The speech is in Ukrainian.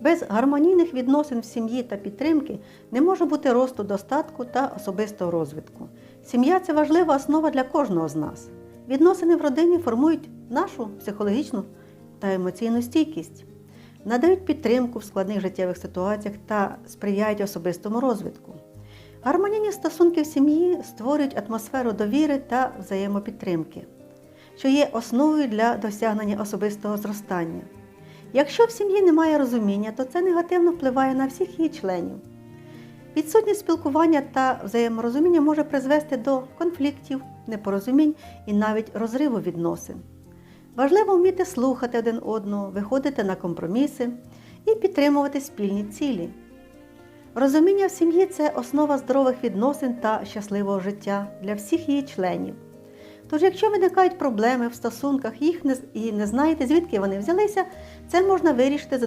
Без гармонійних відносин в сім'ї та підтримки не може бути росту достатку та особистого розвитку. Сім'я це важлива основа для кожного з нас. Відносини в родині формують нашу психологічну та емоційну стійкість, надають підтримку в складних життєвих ситуаціях та сприяють особистому розвитку. Гармонійні стосунки в сім'ї створюють атмосферу довіри та взаємопідтримки, що є основою для досягнення особистого зростання. Якщо в сім'ї немає розуміння, то це негативно впливає на всіх її членів. Відсутність спілкування та взаєморозуміння може призвести до конфліктів, непорозумінь і навіть розриву відносин. Важливо вміти слухати один одного, виходити на компроміси і підтримувати спільні цілі. Розуміння в сім'ї це основа здорових відносин та щасливого життя для всіх її членів. Тож, якщо виникають проблеми в стосунках, їх не, і не знаєте, звідки вони взялися, це можна вирішити за допомогою